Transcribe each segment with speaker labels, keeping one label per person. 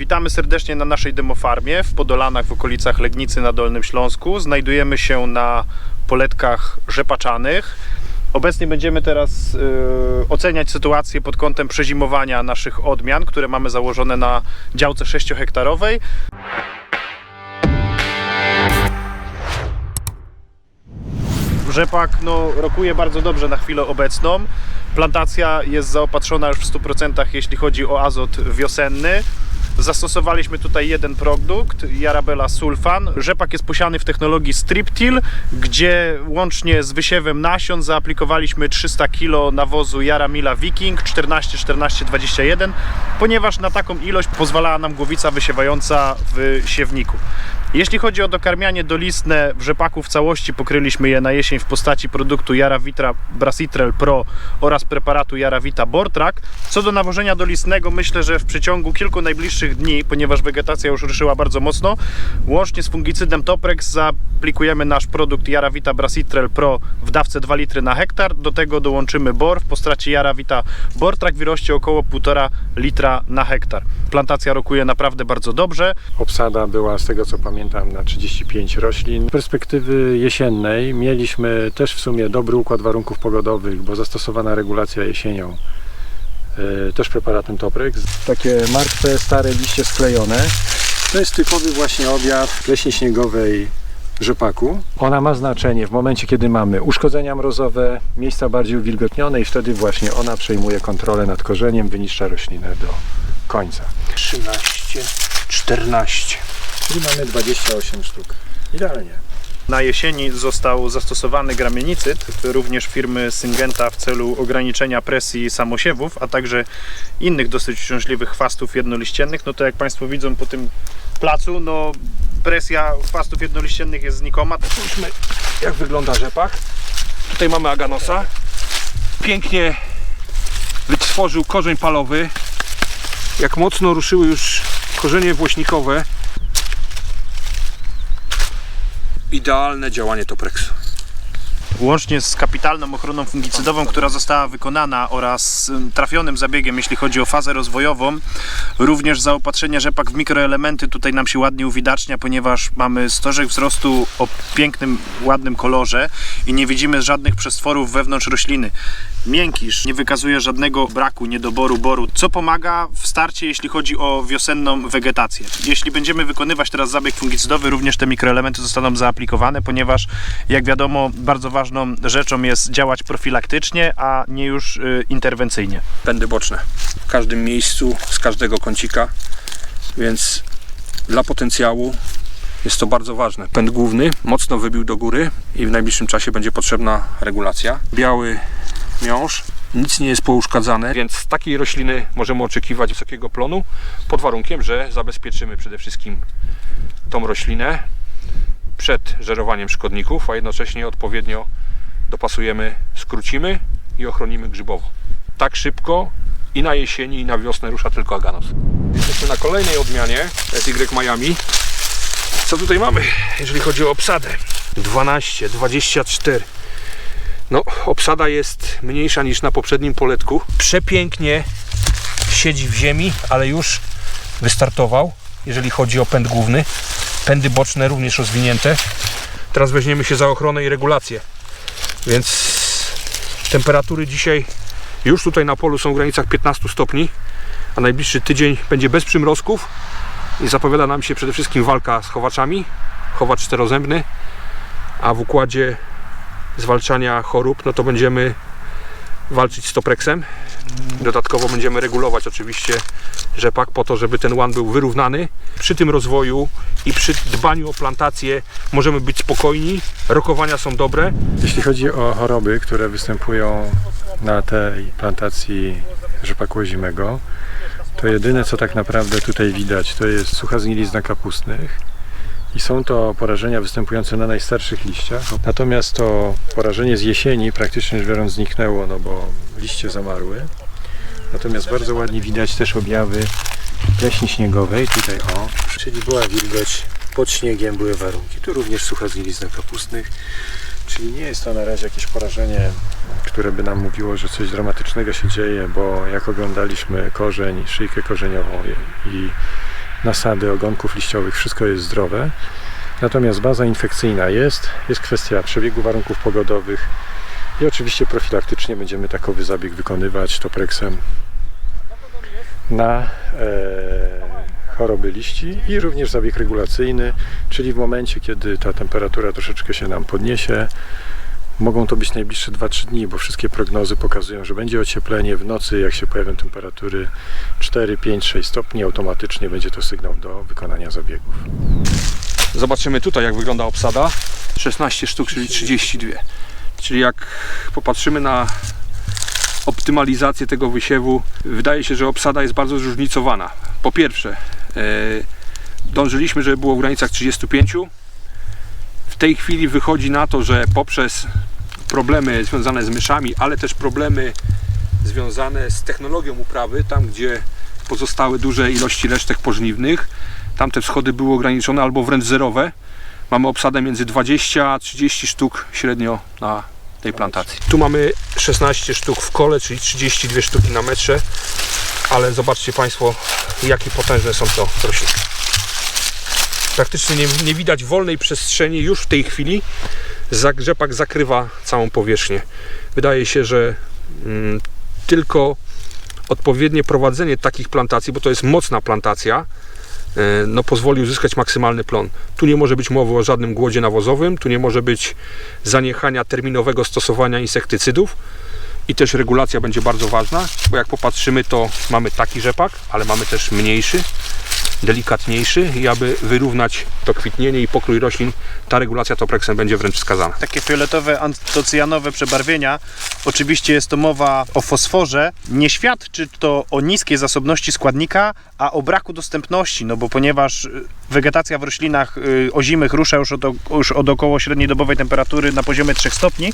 Speaker 1: Witamy serdecznie na naszej demofarmie w Podolanach w okolicach Legnicy na Dolnym Śląsku. Znajdujemy się na poletkach rzepaczanych. Obecnie będziemy teraz y, oceniać sytuację pod kątem przezimowania naszych odmian, które mamy założone na działce 6-hektarowej. Rzepak no, rokuje bardzo dobrze na chwilę obecną. Plantacja jest zaopatrzona już w 100% jeśli chodzi o azot wiosenny. Zastosowaliśmy tutaj jeden produkt, Jarabella Sulfan. Rzepak jest posiany w technologii Striptil, gdzie łącznie z wysiewem nasion zaaplikowaliśmy 300 kg nawozu Jaramila Viking 14 14 21, ponieważ na taką ilość pozwalała nam głowica wysiewająca w siewniku. Jeśli chodzi o dokarmianie dolistne w rzepaku w całości, pokryliśmy je na jesień w postaci produktu Jaravitra Brasitrel Pro oraz preparatu Jaravita Bortrak. Co do nawożenia dolistnego, myślę, że w przeciągu kilku najbliższych dni, ponieważ wegetacja już ruszyła bardzo mocno, łącznie z fungicydem Toprex zaaplikujemy nasz produkt Jaravita Brasitrel Pro w dawce 2 litry na hektar. Do tego dołączymy bor w postaci Jaravita Bortrak w ilości około 1,5 litra na hektar. Plantacja rokuje naprawdę bardzo dobrze.
Speaker 2: Obsada była z tego co pamiętam na 35 roślin. Z perspektywy jesiennej mieliśmy też w sumie dobry układ warunków pogodowych, bo zastosowana regulacja jesienią e, też preparatem Toprex. Takie martwe, stare liście sklejone. To jest typowy właśnie objaw pleśni śniegowej rzepaku. Ona ma znaczenie w momencie, kiedy mamy uszkodzenia mrozowe, miejsca bardziej uwilgotnione i wtedy właśnie ona przejmuje kontrolę nad korzeniem, wyniszcza roślinę do końca.
Speaker 3: 13, 14.
Speaker 2: Czyli mamy 28 sztuk. Idealnie.
Speaker 1: Na jesieni został zastosowany gramienicyt, również firmy Syngenta w celu ograniczenia presji samosiewów, a także innych dosyć uciążliwych chwastów jednoliściennych. No to jak Państwo widzą po tym placu, no presja chwastów jednoliściennych jest znikoma.
Speaker 3: Spójrzmy jak wygląda rzepak. Tutaj mamy aganosa. Pięknie wytworzył korzeń palowy. Jak mocno ruszyły już korzenie włośnikowe. Idealne działanie Toprexu.
Speaker 1: Łącznie z kapitalną ochroną fungicydową, która została wykonana oraz ym, trafionym zabiegiem, jeśli chodzi o fazę rozwojową, również zaopatrzenie rzepak w mikroelementy tutaj nam się ładnie uwidacznia, ponieważ mamy stożek wzrostu o pięknym, ładnym kolorze i nie widzimy żadnych przestworów wewnątrz rośliny. Miękisz nie wykazuje żadnego braku, niedoboru boru, co pomaga w starcie, jeśli chodzi o wiosenną wegetację. Jeśli będziemy wykonywać teraz zabieg fungicydowy, również te mikroelementy zostaną zaaplikowane, ponieważ jak wiadomo, bardzo ważną rzeczą jest działać profilaktycznie, a nie już y, interwencyjnie.
Speaker 3: Pędy boczne w każdym miejscu, z każdego kącika, więc dla potencjału jest to bardzo ważne. Pęd główny mocno wybił do góry i w najbliższym czasie będzie potrzebna regulacja. Biały miąższ, nic nie jest pouszkadzane, więc z takiej rośliny możemy oczekiwać wysokiego plonu pod warunkiem, że zabezpieczymy przede wszystkim tą roślinę przed żerowaniem szkodników, a jednocześnie odpowiednio dopasujemy, skrócimy i ochronimy grzybowo. Tak szybko i na jesieni, i na wiosnę rusza tylko aganos. Jesteśmy na kolejnej odmianie SY Miami. Co tutaj mamy, jeżeli chodzi o obsadę? 12, 24. No, obsada jest mniejsza niż na poprzednim poletku. Przepięknie siedzi w ziemi, ale już wystartował, jeżeli chodzi o pęd główny. Pędy boczne również rozwinięte. Teraz weźmiemy się za ochronę i regulację. Więc temperatury dzisiaj już tutaj na polu są w granicach 15 stopni, a najbliższy tydzień będzie bez przymrozków i zapowiada nam się przede wszystkim walka z chowaczami, chowacz czterozębny, a w układzie zwalczania chorób, no to będziemy walczyć z topreksem. Dodatkowo będziemy regulować oczywiście rzepak po to, żeby ten łan był wyrównany. Przy tym rozwoju i przy dbaniu o plantację możemy być spokojni. Rokowania są dobre.
Speaker 2: Jeśli chodzi o choroby, które występują na tej plantacji rzepaku ozimego, to jedyne co tak naprawdę tutaj widać to jest sucha zgnilizna kapustnych i są to porażenia występujące na najstarszych liściach. Natomiast to porażenie z jesieni praktycznie rzecz biorąc zniknęło, no bo liście zamarły. Natomiast bardzo ładnie widać też objawy pleśni śniegowej. Tutaj o, czyli była wilgoć, pod śniegiem były warunki. Tu również sucha zgnilizna kapustnych. Czyli nie jest to na razie jakieś porażenie, które by nam mówiło, że coś dramatycznego się dzieje, bo jak oglądaliśmy korzeń, szyjkę korzeniową i nasady ogonków liściowych, wszystko jest zdrowe. Natomiast baza infekcyjna jest, jest kwestia przebiegu warunków pogodowych i oczywiście profilaktycznie będziemy takowy zabieg wykonywać topreksem na e, choroby liści i również zabieg regulacyjny, czyli w momencie, kiedy ta temperatura troszeczkę się nam podniesie, mogą to być najbliższe 2-3 dni, bo wszystkie prognozy pokazują, że będzie ocieplenie w nocy, jak się pojawią temperatury 4, 5, 6 stopni, automatycznie będzie to sygnał do wykonania zabiegów.
Speaker 3: Zobaczymy tutaj, jak wygląda obsada. 16 sztuk, czyli 32. Czyli jak popatrzymy na optymalizację tego wysiewu, wydaje się, że obsada jest bardzo zróżnicowana. Po pierwsze, e, dążyliśmy, żeby było w granicach 35. W tej chwili wychodzi na to, że poprzez problemy związane z myszami, ale też problemy związane z technologią uprawy, tam gdzie pozostały duże ilości resztek pożniwnych, tam te wschody były ograniczone albo wręcz zerowe. Mamy obsadę między 20 a 30 sztuk średnio na tej plantacji. Tu mamy 16 sztuk w kole, czyli 32 sztuki na metrze, ale zobaczcie Państwo, jakie potężne są to rośliny. Praktycznie nie, nie widać wolnej przestrzeni już w tej chwili. Rzepak zakrywa całą powierzchnię. Wydaje się, że mm, tylko odpowiednie prowadzenie takich plantacji, bo to jest mocna plantacja, e, no, pozwoli uzyskać maksymalny plon. Tu nie może być mowy o żadnym głodzie nawozowym, tu nie może być zaniechania terminowego stosowania insektycydów i też regulacja będzie bardzo ważna, bo jak popatrzymy, to mamy taki rzepak, ale mamy też mniejszy, delikatniejszy i aby wyrównać to kwitnienie i pokrój roślin, ta regulacja topreksem będzie wręcz wskazana.
Speaker 1: Takie fioletowe, antocyjanowe przebarwienia. Oczywiście jest to mowa o fosforze. Nie świadczy to o niskiej zasobności składnika, a o braku dostępności, no bo ponieważ y, wegetacja w roślinach y, ozimych rusza już od, już od około średniej dobowej temperatury na poziomie 3 stopni,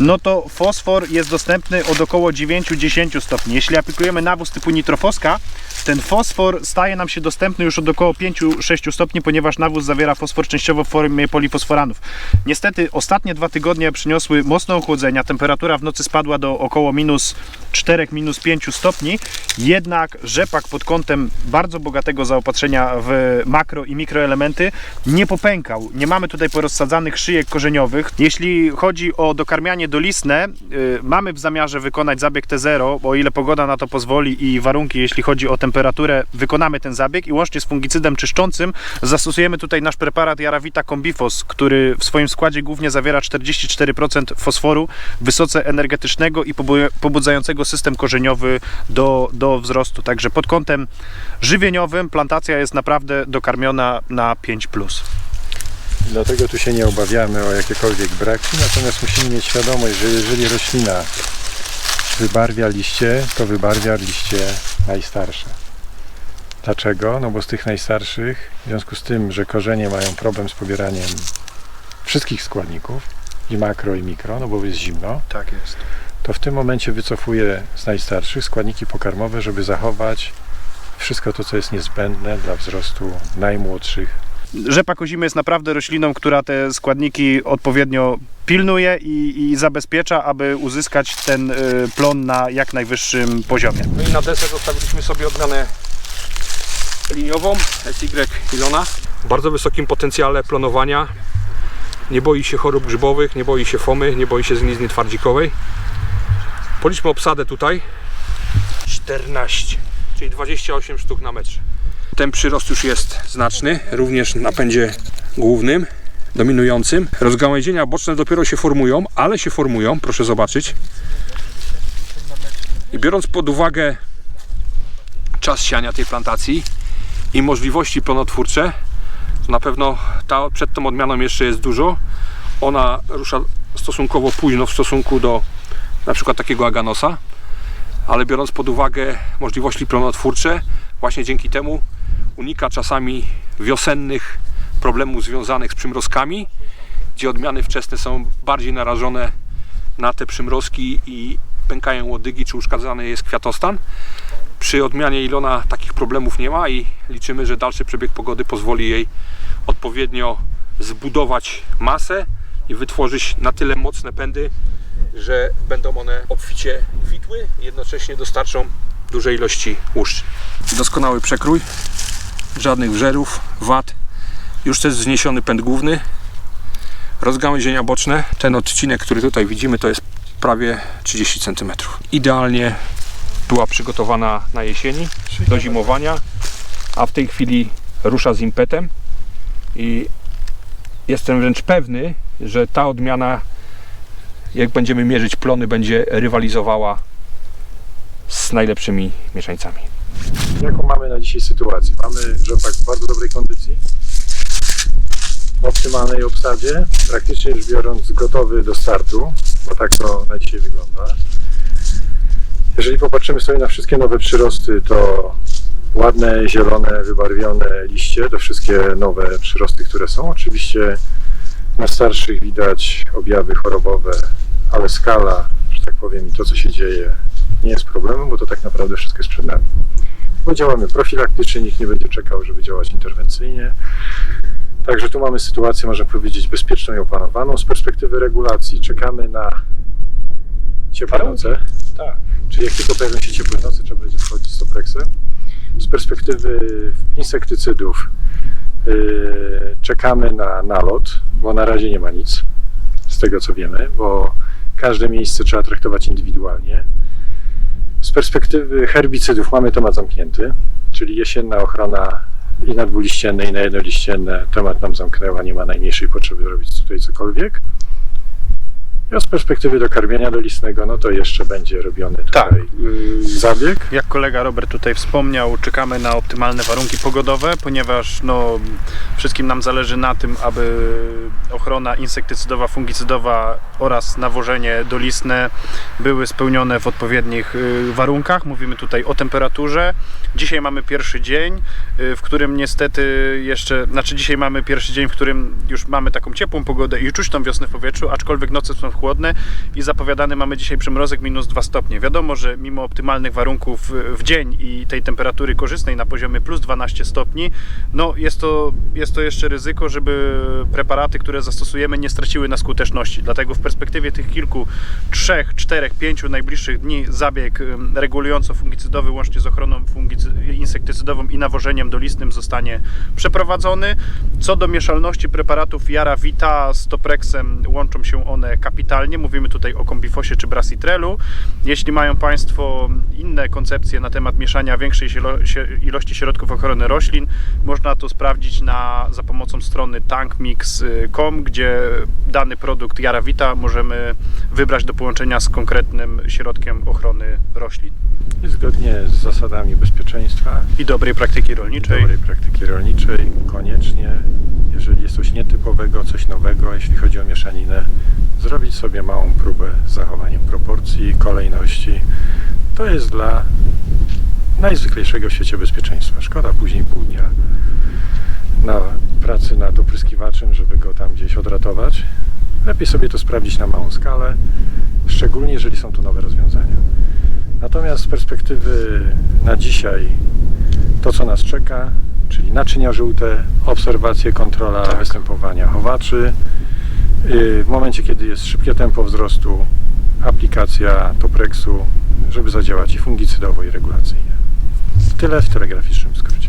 Speaker 1: no to fosfor jest dostępny od około 9-10 stopni. Jeśli aplikujemy nawóz typu nitrofoska, ten fosfor staje nam się dostępny już od około 5-6 stopni, ponieważ nawóz zawiera fosfor częściowo w formie polifosforanów. Niestety ostatnie dwa tygodnie przyniosły mocne ochłodzenia, temperatura w nocy spadła do około minus 4, minus 5 stopni, jednak rzepak pod kątem bardzo bogatego zaopatrzenia w makro i mikroelementy nie popękał. Nie mamy tutaj porozsadzanych szyjek korzeniowych. Jeśli chodzi o dokarmianie dolistne, y, mamy w zamiarze wykonać zabieg T0, o ile pogoda na to pozwoli i warunki, jeśli chodzi o temperaturę, wykonamy ten zabieg i łącznie z fungicydem czyszczącym zastosujemy tutaj nasz preparat Jarawita Combifos, który w swoim składzie głównie zawiera 44% fosforu, wysoce energetycznego i pobu- pobudzającego system korzeniowy do, do wzrostu. Także pod kątem żywieniowym plantacja jest naprawdę dokarmiona na 5+.
Speaker 2: Dlatego tu się nie obawiamy o jakiekolwiek braki, natomiast musimy mieć świadomość, że jeżeli roślina wybarwia liście, to wybarwia liście najstarsze. Dlaczego? No bo z tych najstarszych, w związku z tym, że korzenie mają problem z pobieraniem wszystkich składników, i makro, i mikro, no bo jest zimno,
Speaker 1: Tak jest.
Speaker 2: to w tym momencie wycofuje z najstarszych składniki pokarmowe, żeby zachować wszystko to, co jest niezbędne dla wzrostu najmłodszych
Speaker 1: Rzepak ozimy jest naprawdę rośliną, która te składniki odpowiednio pilnuje i, i zabezpiecza, aby uzyskać ten y, plon na jak najwyższym poziomie.
Speaker 3: No i na deser zostawiliśmy sobie odmianę liniową SY Ilona. W bardzo wysokim potencjale plonowania. Nie boi się chorób grzybowych, nie boi się fomy, nie boi się zgnizny twardzikowej. Policzmy obsadę tutaj. 14, czyli 28 sztuk na metrze. Ten przyrost już jest znaczny, również na pędzie głównym, dominującym. Rozgałęzienia boczne dopiero się formują, ale się formują, proszę zobaczyć. I biorąc pod uwagę czas siania tej plantacji i możliwości plonotwórcze, to na pewno ta, przed tą odmianą jeszcze jest dużo. Ona rusza stosunkowo późno w stosunku do na przykład takiego aganosa, ale biorąc pod uwagę możliwości plonotwórcze, właśnie dzięki temu unika czasami wiosennych problemów związanych z przymrozkami, gdzie odmiany wczesne są bardziej narażone na te przymrozki i pękają łodygi, czy uszkadzany jest kwiatostan. Przy odmianie Ilona takich problemów nie ma i liczymy, że dalszy przebieg pogody pozwoli jej odpowiednio zbudować masę i wytworzyć na tyle mocne pędy, że będą one obficie kwitły jednocześnie dostarczą dużej ilości łuszczy. Doskonały przekrój. żadnych wżerów, wad. Już jest zniesiony pęd główny. Rozgałęzienia boczne. Ten odcinek, który tutaj widzimy, to jest prawie 30 cm. Idealnie była przygotowana na jesieni do zimowania, a w tej chwili rusza z impetem i jestem wręcz pewny, że ta odmiana, jak będziemy mierzyć plony, będzie rywalizowała z najlepszymi mieszańcami.
Speaker 2: Jaką mamy na dzisiaj sytuację? Mamy rzepak w bardzo dobrej kondycji, w optymalnej obsadzie, praktycznie rzecz biorąc gotowy do startu, bo tak to na dzisiaj wygląda. Jeżeli popatrzymy sobie na wszystkie nowe przyrosty, to ładne, zielone, wybarwione liście, to wszystkie nowe przyrosty, które są. Oczywiście na starszych widać objawy chorobowe, ale skala, że tak powiem, i to co się dzieje nie jest problemem, bo to tak naprawdę wszystko jest przed nami bo działamy profilaktycznie, nikt nie będzie czekał, żeby działać interwencyjnie. Także tu mamy sytuację, można powiedzieć, bezpieczną i opanowaną. Z perspektywy regulacji czekamy na ciepłe noce,
Speaker 1: Tak.
Speaker 2: czyli jak tylko pojawią się ciepłe noce, trzeba będzie wchodzić z topreksem. Z perspektywy insektycydów yy, czekamy na nalot, bo na razie nie ma nic, z tego co wiemy, bo każde miejsce trzeba traktować indywidualnie. Z perspektywy herbicydów mamy temat zamknięty, czyli jesienna ochrona i na dwuliścienne, i na jednoliścienne temat nam zamknęła, nie ma najmniejszej potrzeby robić tutaj cokolwiek. A z perspektywy dokarmienia dolistnego, no to jeszcze będzie robiony
Speaker 1: Tak.
Speaker 2: tutaj
Speaker 1: Yy,
Speaker 2: zabieg.
Speaker 1: Jak kolega Robert tutaj wspomniał, czekamy na optymalne warunki pogodowe, ponieważ no, wszystkim nam zależy na tym, aby ochrona insektycydowa, fungicydowa oraz nawożenie dolistne były spełnione w odpowiednich y, warunkach. Mówimy tutaj o temperaturze. Dzisiaj mamy pierwszy dzień, y, w którym niestety jeszcze, znaczy dzisiaj mamy pierwszy dzień, w którym już mamy taką ciepłą pogodę i czuć tą wiosnę w powietrzu, aczkolwiek noce są chłodne i zapowiadany mamy dzisiaj przymrozek minus 2 stopnie. Wiadomo, że mimo optymalnych warunków w dzień i tej temperatury korzystnej na poziomie plus 12 stopni, no jest to, jest to jeszcze ryzyko, żeby preparaty, które zastosujemy nie straciły na skuteczności. Dlatego w perspektywie tych kilku, trzech, czterech, pięciu najbliższych dni zabieg regulująco-fungicydowy łącznie z ochroną insektycydową i nawożeniem dolistnym zostanie przeprowadzony. Co do mieszalności preparatów Jara Vita z Toprexem łączą się one kapitalnie. Mówimy tutaj o kombifosie czy brasitrelu. Jeśli mają Państwo inne koncepcje na temat mieszania większej ilości środków ochrony roślin, można to sprawdzić na, za pomocą strony tankmix.com, gdzie dany produkt Jara Vita możemy wybrać do połączenia z konkretnym środkiem ochrony roślin
Speaker 2: zgodnie z zasadami bezpieczeństwa
Speaker 1: i dobrej praktyki rolniczej.
Speaker 2: dobrej praktyki rolniczej, koniecznie, jeżeli jest coś nietypowego, coś nowego, jeśli chodzi o mieszaninę, zrobić sobie małą próbę z zachowaniem proporcji, kolejności. To jest dla najzwyklejszego w świecie bezpieczeństwa. Szkoda później pół dnia na pracy nad opryskiwaczem, żeby go tam gdzieś odratować. Lepiej sobie to sprawdzić na małą skalę, szczególnie jeżeli są to nowe rozwiązania. Natomiast z perspektywy na dzisiaj to, co nas czeka, czyli naczynia żółte, obserwacje, kontrola
Speaker 1: Tak.
Speaker 2: występowania chowaczy. Yy, W momencie, kiedy jest szybkie tempo wzrostu, aplikacja Toprexu, żeby zadziałać i fungicydowo, i regulacyjnie. Tyle w telegraficznym skrócie.